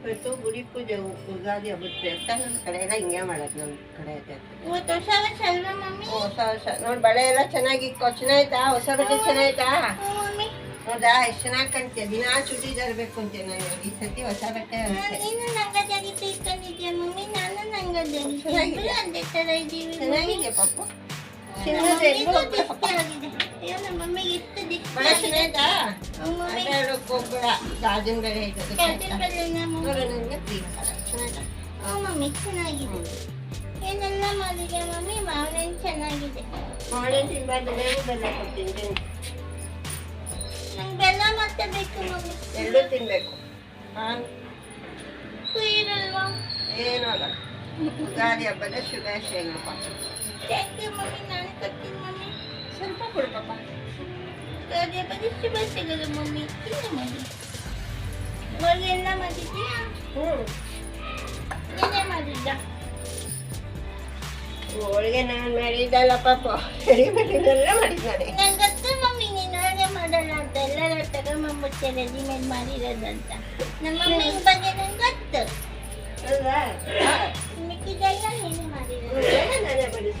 ಇವತ್ತು ಗುಡಿ ಪೂಜೆ ಉಗಾದಿ ಹಬ್ಬದ ಪ್ರಯುಕ್ತ ನಮ್ಮ ಕಡೆ ಎಲ್ಲ ಹಿಂಗೆ ಮಾಡೋದು ನಮ್ಮ ಕಡೆ ಐತೆ ಇವತ್ತು ಹೊಸ ವರ್ಷ ಅಲ್ವಾ ಮಮ್ಮಿ ಹೊಸ ವರ್ಷ ನೋಡಿ ಬಳೆ ಎಲ್ಲ ಚೆನ್ನಾಗಿ ಚೆನ್ನಾಯ್ತಾ ಹೊಸ ಬಟ್ಟೆ ಚೆನ್ನಾಯ್ತಾ ಹ್ಞೂ ಮಮ್ಮಿ ಹೌದಾ ಎಷ್ಟು ಚೆನ್ನಾಗಿ ಕಾಣ್ತೀಯ ದಿನಾ ಚುಡಿದಾರ್ ಬೇಕು ಅಂತೆ ನಾನು ಈ ಸತಿ ಹೊಸ ಬಟ್ಟೆ ಅಂತೆ. ನೀನು ನಂಗದಾಗಿ ತಿಳ್ಕೊಂಡಿದ್ಯಾ ಮಮ್ಮಿ ನಾನು ನಂಗದಾಗಿ ಚೆನ್ನಾಗಿದೆ. ಇಬ್ರು ಒಂದೇ ಥರ ಇದ್ದೀವಿ ಚೆನ್ನಾಗಿದೆ ಪಪ್ಪು ಹೋಗ್ಬೇಡ ಗಾಜಿನ ಬೆಳೆ ಮಮ್ಮಿ? ಚೆನ್ನಾಗಿದೆ. ಏನೆಲ್ಲ ಮಾಡಿದೆ ಮಮ್ಮಿ? ಮಾವಿನ ಚೆನ್ನಾಗಿದೆ. ಮಾವಿನ ತಿನ್ಬಾರ್ದು ಬೇವು ಬೆಲ್ಲ ತಿನ್ನು. ನಂಗೆ ಬೆಲ್ಲ ಮತ್ತೆ ಬೇಕು ಮಮ್ಮಿ. ಎರಡೂ ತಿನ್ಬೇಕು. ಹಾಂ ಹಬ್ಬದ ಶುಭಾಶಯಗಳು. ಪಾಪ ಥ್ಯಾಂಕ್ ಯು ಮಮ್ಮಿ ನಾನು ಕೊಡ್ತೀನಿ ಮಮ್ಮಿ ಸ್ವಲ್ಪ ಕೊಡು ಪಾಪ ಗಾಡಿಯ ಬಗ್ಗೆ ಶುಭ ಮಮ್ಮಿ ಇಲ್ಲ ಮಮ್ಮಿ ಇವಾಗ ಎಲ್ಲ ಮಾಡಿದ್ಯಾ ಹ್ಞೂ ಏನೇ ಮಾಡಿದ್ದ ಹೋಳಿಗೆ ನಾನು ಮಾಡಿದ್ದಲ್ಲ ಪಾಪ. ರೆಡಿಮೇಡಿನೆಲ್ಲ ಮಾಡಿದ್ದಾನೆ ನಂಗೆ ಗೊತ್ತು ಮಮ್ಮಿ ನೀನು ಹಾಗೆ ಮಾಡಲ್ಲ ಅಂತ. ಎಲ್ಲರ ತಗೊಂಬಂದ್ಬಿಟ್ಟೆ ರೆಡಿಮೇಡ್ ಮಾಡಿರೋದಂತ ನಮ್ಮ ಮಮ್ಮಿ ಬಗ್ಗೆ ನಂಗೆ ಗೊತ್ತು. ಅಲ್ವಾ ನಾನೇ ಮಾಡಿ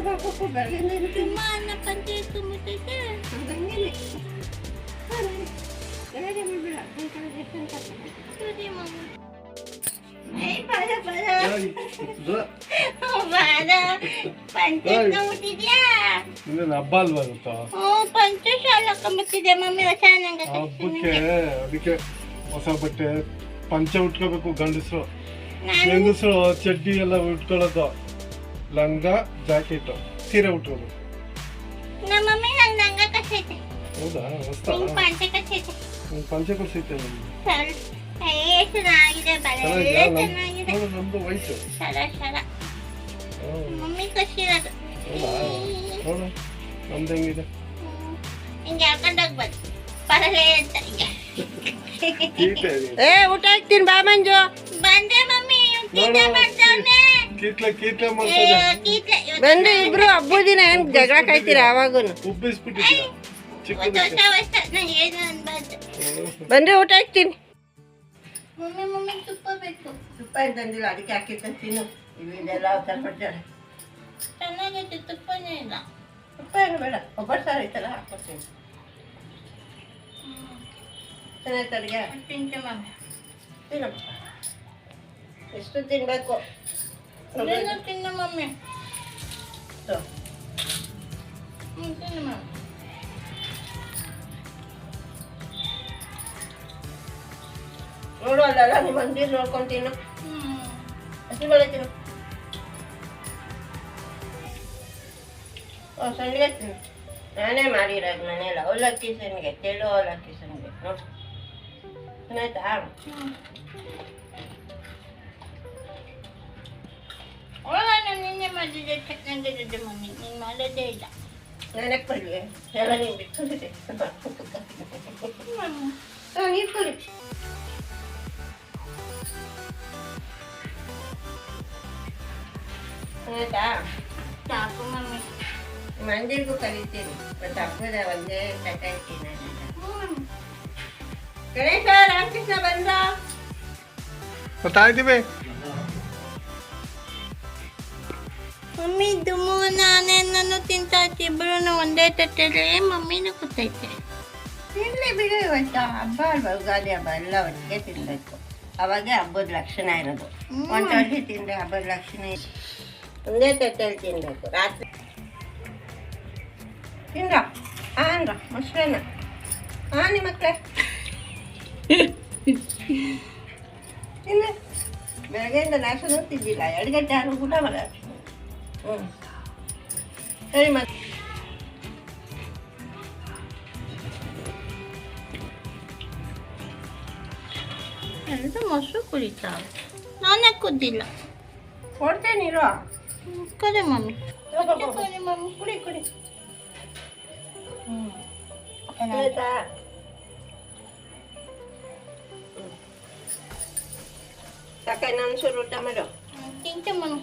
ಕಾಲಲ್ಲಿ ತಗೋತೆ ಬಾ, ಪಾಪ, ಬೆಳಗ್ಗೆಯಿಂದ ಇರ್ತೀನಿ. ತುಂಬ ಅನ್ನ ಪಂಚೆ ತುಂಬಿಟ್ಟೈತೆ ಹಬ್ಬಕ್ಕೆ ಅದಕ್ಕೆ ಹೊಸ ಬಟ್ಟೆ ಪಂಚ ಉಟ್ಕೋಬೇಕು ಗಂಡಸರು ಹೆಂಗಸರು ಚಡ್ಡಿ ಎಲ್ಲ ಉಟ್ಕೊಳ್ಳೋದು ಲಂಗ ಜಾಕೆಟ್ ಸೀರೆ ಉಟ್ಕೋದು ನಮ್ಮ ಮಮ್ಮಿ ನಂಗೆ ಹೌದಾ? ಹೊಸ್ತ? ನಿಂಗೆ ಪಂಚೆ ಕಸೈತೆ ಪಂಚೆ ಕೊಡ್ಸೈತೆ ನಮ್ಗೆ ಸರಿ ಏ ಚೆನ್ನಾಗಿದೆ ಬಲೆ? ಚೆನ್ನಾಗಿದೆ. ನಮ್ದು ವಯಸ್ಸು ಸರ ಸರ ಮಮ್ಮಿ ಹೌದಾ? ನೋಡು ನಮ್ದು ಹೆಂಗಿದೆ? ಹಿಂಗೆ ಹಾಕೊಂಡು ಹೋಗ್ಬೋದು. ಪರಲೇ ಅಂತ ಏ ಊಟ ಹಾಕ್ತೀನಿ ಬಾ ಮಂಜು. ಬಂದೆ ಮಮ್ಮಿ ನೋಡು. ಬಂದು ಇಬ್ರು ಹಬ್ಬದ ದಿನ ಏನ್ ಜಗಳ ಕಾಯ್ತೀರಾ ಅವಾಗೂ ಉಬ್ಬಿಸ್ಬಿಟ್ಟಿದ್ದೀರ ಇವತ್ತು ಚಿಕ್ಕದಕ್ಕೆ ಹೊಸ ವರ್ಷ ನಂಗೆ ಏನು ಅನ್ಬಾರ್ದು. ಬಂದ್ರೆ ಊಟ ಹಾಕ್ತೀನಿ. ತುಪ್ಪ ತಂದಿಲ್ಲ ಅದಕ್ಕೆ ಹಾಕಿರ್ತಾನೆ ತಿನ್ನು ಇವೆಲ್ಲ ಅವತಾರ ಪಡ್ತಾರೆ ಚೆನ್ನಾಗೈತೆ ತುಪ್ಪನೇ ಇಲ್ಲ. ತುಪ್ಪ ಏನು ಬೇಡ ಒಬ್ಬರು ಸಾರು ಐತಲ್ಲ ಹಾಕ್ಕೊಡ್ತೀನಿ. ಚೆನ್ನಾಗಿ ಅಡುಗೆ? ಎಷ್ಟು ತಿನ್ಬೇಕು? ಏನು ತಿನ್ನು ಮಮ್ಮಿ ಸೊ, ಹ್ಞೂ ತಿನ್ನು ಮಮ್ಮಿ ನೋಡು ಅಲ್ಲಲ್ಲ ನಿಮ್ಮ ಅಂಗಡಿ ನೋಡ್ಕೊಂಡು ತಿನ್ನು ಹ್ಞೂ ಹಸಿ ಬೆಳೆ ತಿನ್ನು ಓ ಸಂಡಿಗೆ ತಿನ್ನು ನಾನೇ ಮಾಡಿರೋದು ಮನೇಲಿ ಅವಲಕ್ಕಿ ಸಂಡಿಗೆ ತೆಳು ಅವಲಕ್ಕಿ ಸಂಡಿಗೆ ನೋಡು ಚೆನ್ನಾಯ್ತಾ Wala na ninyo madidetect ng dadamunin. Yung maladela. Nanak pa rin. Wala na yung bitulit eh. Ang bitulit. Ano ta? Tapo mami. Mandir ko kalitin. Matapo na wala yung tatay kinanana. Ganesha, Ramkrishna banda. बता दी भाई mummy ದುಮ್ಮು ನಾನೇ ನಾನು ತಿಂತಾ ಇಬ್ರು ಒಂದೇ ತಟ್ಟೆಲೆ ಮಮ್ಮಿನೂ ಕೂತೈತೆ ತಿನ್ಲಿ ಬಿಡು ಇವತ್ತು. ಹಬ್ಬ ಅಲ್ವಾ? ಯುಗಾದಿ ಹಬ್ಬ ಎಲ್ಲ ಒಟ್ಟಿಗೆ ತಿನ್ನಬೇಕು ಅವಾಗೆ ಹಬ್ಬದ ಲಕ್ಷಣ ಇರೋದು. ಒಂದು ಒಂಟೊಂಟಿ ತಿಂದರೆ ಹಬ್ಬದ ಲಕ್ಷಣ. ಒಂದೇ ತಟ್ಟೆಯಲ್ಲಿ ತಿನ್ನಬೇಕು ರಾತ್ರಿ ತಿನ್ರ? ಆನ್ರ ಮೊಸರನ್ನ ಆನಿ ನಿಮ್ಮ ಮಕ್ಕಳೇ ಇಲ್ಲ ಬೆಳಗ್ಗೆಯಿಂದ ನಾಶ ನೋಡ್ತಿದ್ದಿಲ್ಲ ಎರಡು ಗಂಟೆ ಆದ್ರೂ ಊಟ ಮಾಡ Hey, man. এটা মশলা করি চাও অনেক দিলাম করতে নির করে মামি করে মামি করে করে হুম এটা Kakak nan suruh dah merah. Tinta mana?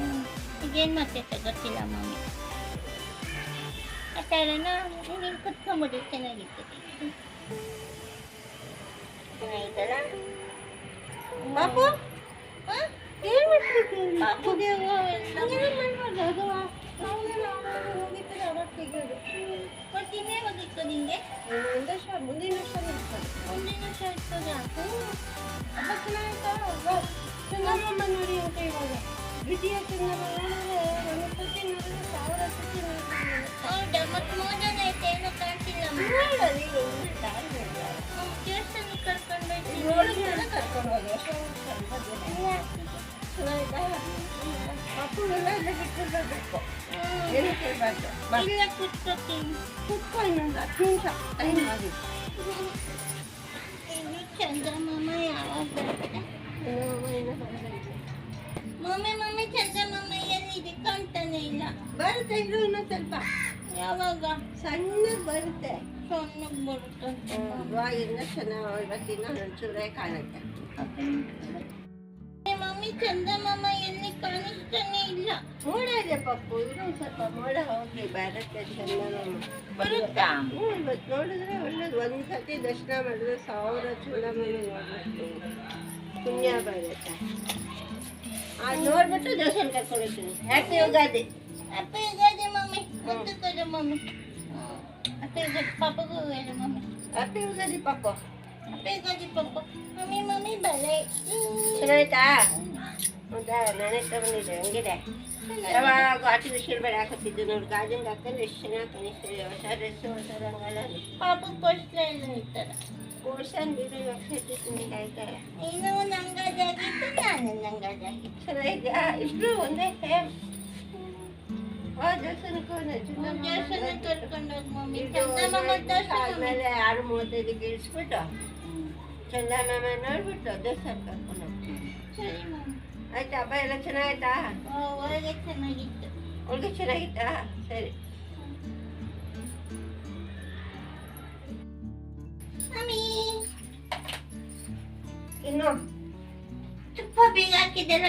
うん。ひげになってた、どちらもね。だからな、全然こっちもできないけど。ないかな。Apa? Hah? Dia masih Aku dia ngawin. Ini memang ada dua. Tahu ni lah, aku kita dapat tiga. Kau sini bagi kau dingge? Bunda syar, bunda ni syar itu. Bunda ni syar itu dia. Apa kenapa kau? Kenapa menurut yang kau? ಮಕ್ಕಳೆಲ್ಲ ಇಲ್ಲೇ ಬಿಟ್ಟಿರ್ಬೇಕು ಏನು ಕೇಳಬಾರ್ದು ಬಾ ಇಲ್ಲ ಕೂತ್ಕೋತೀನಿ ಕುತ್ಕೊ ಇನ್ನೊಂದು ಹತ್ತು ನಿಮಿಷ time ಆಗಿ ಇನ್ನು ಚಂದ್ರಮಾಮ ಯಾವಾಗ ಬರ್ತದೆ ಮಮ್ಮಿ ಮಮ್ಮಿ ಚಂದ ಮಮ್ಮಿ ಎಲ್ಲಿದೆ ಕಾಣ್ತಾನೆ ಇಲ್ಲ. ಬರುತ್ತೆ ಇರು ಇನ್ನೊಂದು ಸ್ವಲ್ಪ. ಯಾವಾಗ? ಸಣ್ಣಗೆ ಬರುತ್ತೆ. ಸಣ್ಣಗೆ ಬರುತ್ತೆ. ಇವಾಗಿಂದ ಚೆನ್ನಾಗಿ ಇವತ್ತಿನ ಒಂಚೂರೇ ಕಾಣುತ್ತೆ. ಮಮ್ಮಿ ಮಮ್ಮಿ ಚಂದ್ರಮಾಮ ಎಲ್ಲಿ ಕಾಣಿಸ್ತಾನೆ ಇಲ್ಲ. ಮೋಡ ಇದೆ ಪಪ್ಪು ಇನ್ನೊಂದು ಸ್ವಲ್ಪ ಮೋಡ ಹೋಗಿ ಬರುತ್ತೆ ಚಂದ ಬರುತ್ತಾ? ಹ್ಞೂ ಇವತ್ತು ನೋಡಿದ್ರೆ ಒಳ್ಳೇದು. ಒಂದು ಸತಿ ದರ್ಶನ ಮಾಡಿದ್ರೆ ಸಾವಿರ ಚೂಡಮನೆ ನೋಡಬೇಕು ಪುಣ್ಯ ಬರುತ್ತೆ. ಅದು ನೋಡ್ಬಿಟ್ಟು ದರ್ಶನ ಕರ್ಕೊಂಡು ಹೋಗ್ತೀನಿ ಹ್ಯಾಪಿ ಯುಗಾದಿ ಅಪ್ಪ ಯುಗಾದಿ ಮಮ್ಮಿ ಮುದ್ದು ಕೊಡು ಮಮ್ಮಿ ಅಪ್ಪ ಯುಗಾದಿ ಪಾಪಗೂ ಹೇಳು ಮಮ್ಮಿ ಹ್ಯಾಪಿ ಯುಗಾದಿ ಪಪ್ಪು ಅಪ್ಪ ಯುಗಾದಿ ಪಾಪ ಮಮ್ಮಿ ಮಮ್ಮಿ ಬಲೆ ಚೆನ್ನಾಯ್ತಾ ಹೌದಾ ನಾನೇ ತಗೊಂಡಿದ್ದೆ ಹಂಗಿದೆ ಯಾವಾಗ ಆರ್ಟಿಫಿಷಿಯಲ್ ಬೇಡ ಹಾಕತ್ತಿದ್ದು ನೋಡಿ ಗಾರ್ಡನ್ಗೆ ಹಾಕೊಂಡು ಎಷ್ಟು ಚೆನ್ನಾಗಿ ಕಾಣಿಸ್ತಿದೆ ಹೊಸ ಡ್ರೆಸ್ಸು ಹೊಸ ರಂಗಲ್ಲ ಪಾಪ ಕೊಡ್ಸ್ಲ ಇಲ್ಲ ಈ ಥರ ಇವಾಗ ಸತಿ ತಿಂದಿದ್ದು ಆಯ್ತಾ? ನೀನು ನಂಗಾದಾಗಿತ್ತು ನಾನು ನಂಗಾದಾಗಿತ್ತು ಚೆನ್ನಾಗಿದ್ಯಾ? ಇಷ್ಟು ಒಂದೇ ಸೇಮ್? ಆ ದೇವಸ್ಥಾನಕ್ಕೂ ದೇವಸ್ಥಾನ ಕರ್ಕೊಂಡು ಹೋಗಿ ಮಮ್ಮಿ. ಚಂದ್ರಮಾಮ ತೋರ್ಸು ಮಮ್ಮಿ. ಆದ್ಮೇಲೆ ಆರು ಮೂವತ್ತೈದಕ್ಕೆ ಇಳಿಸ್ಬಿಟ್ಟು ಚಂದಮಾಮ ನೋಡ್ಬಿಟ್ಟು ದೇವಸ್ಥಾನ ಕರ್ಕೊಂಡು ಸರಿ ಮಮ್ಮಿ ಆಯ್ತಾ ಹಬ್ಬ ಎಲ್ಲ ಚೆನ್ನಾಗಾಯ್ತಾ ಆ, ಒಳಗೆ ಚೆನ್ನಾಗಿತ್ತು. ಒಳಗೆ ಚೆನ್ನಾಗಿತ್ತಾ? ಸರಿ. ಇನ್ನು ತುಪ್ಪ ಬೇಗ ಹಾಕಿದ್ದೆಲ್ಲ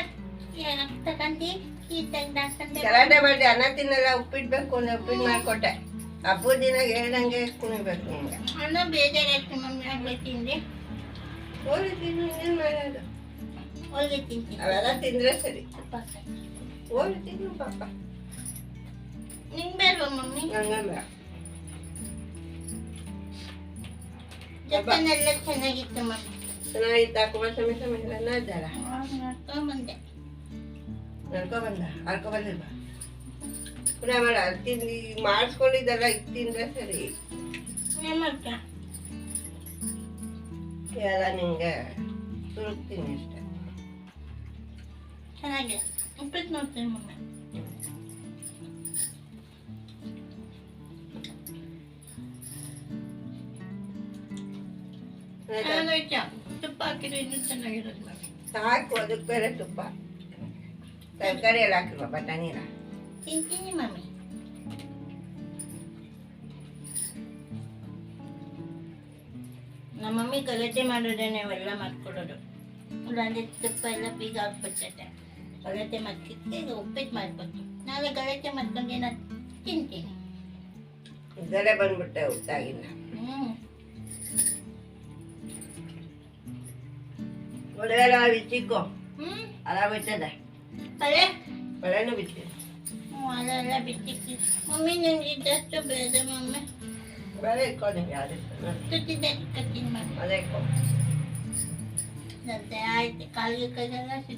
ತಗೊಂಡು ಈ ತೆಗ್ದು ಹಾಕೊಂಡೆ ಗಲಾಟೆ ಅನ್ನ ತಿನ್ನಲ್ಲ ಉಪ್ಪಿಡ್ಬೇಕು ಅಂದ್ರೆ ಉಪ್ಪಿಟ್ಟು ಮಾಡ್ಕೊಟ್ಟೆ ಹಬ್ಬದ ದಿನ ಹೇಳ್ದಂಗೆ ಕುಣಿಬೇಕು ನಿಮ್ಗೆ ಅನ್ನ ಬೇಜಾರಾಯ್ತು ಮಮ್ಮಿ ಹಾಗೆ ತಿಂದೆ ಹೋಗಿ ತಿನ್ನು ಇನ್ನೇನು ಮಾಡೋದು ಹೋಗಿ ತಿಂತೀನಿ ಅವೆಲ್ಲ ತಿಂದ್ರೆ ಸರಿ. ಹೋಗಿ ತಿನ್ನು ಪಾಪ ನಿಂಗೆ ಬೇಡವಾ ಮಮ್ಮಿ ಹಂಗಲ್ಲ ಜೊತೆನೆಲ್ಲ ಚೆನ್ನಾಗಿತ್ತು ಮಮ್ಮಿ ಚೆನ್ನಾಗಿತ್ತ ಕುಮಾರಸ್ವಾಮಿ ಸ್ವಾಮಿ ಎಲ್ಲ ನೋಡ್ದಾರ ನೋಡ್ಕೊಂಬಂದೆ ನಡ್ಕೊ ಬಂದ ಹರ್ಕೊ ಬಂದಿಲ್ವಾ ಪುನಃ ಮಾಡ ತಿಂದು ಮಾಡಿಸ್ಕೊಂಡಿದ್ದಲ್ಲ ಇದು ತಿಂದ್ರೆ ಸರಿ ಏನ್ ಮಾಡ್ಕ ಎಲ್ಲ ನಿಂಗೆ ಸುರುಕ್ತೀನಿ ಅಷ್ಟೇ ಚೆನ್ನಾಗಿದೆ ಉಪ್ಪಿಟ್ಟು ನೋಡ್ತೀನಿ ಮಮ್ಮಿ ಆಯ್ತಾ? ಚೆನ್ನಾಗೈತೆ ತುಪ್ಪ ಹಾಕಿದ್ರೆ ಇನ್ನೂ ಚೆನ್ನಾಗಿರೋದು ಸಾಕು ಅದಕ್ಕೆ ಬೇರೆ ತುಪ್ಪ. ತರಕಾರಿ ಎಲ್ಲ ಹಾಕಿಲ್ವಾ ಬಟಾಣಿನ? ತಿಂತೀನಿ ಮಮ್ಮಿ ನಮ್ಮ ಮಮ್ಮಿ ಗಲಾಟೆ ಮಾಡೋದೇನೆ ಅವೆಲ್ಲ ಮಾಡ್ಕೊಡೋದು. ಇಲ್ಲಾಂದ್ರೆ ತುಪ್ಪ ಎಲ್ಲ ಬೀಗ ಆಗ್ಬಿಡ್ತೈತೆ ಗಲಾಟೆ ಮಾಡ್ತಿದ್ದೆ ಈಗ ಉಪ್ಪಿಟ್ಟು ಮಾಡ್ಕೊತೀನಿ ನಾಳೆ ಗಲಾಟೆ ಮಾಡ್ಕೊಂಡು ಏನಾದ್ರು ತಿಂತೀನಿ. ಇದರೇ ಬಂದ್ಬಿಟ್ಟೆ ಆಗಿಲ್ಲ ಹ್ಞೂ ¿Cuál era la bichico? ¿Mm? A la bichita. ¿Para qué? Para la bichita. Vale, con el ya, ¿Qué tienes que Vale, con. No te hay que caer, que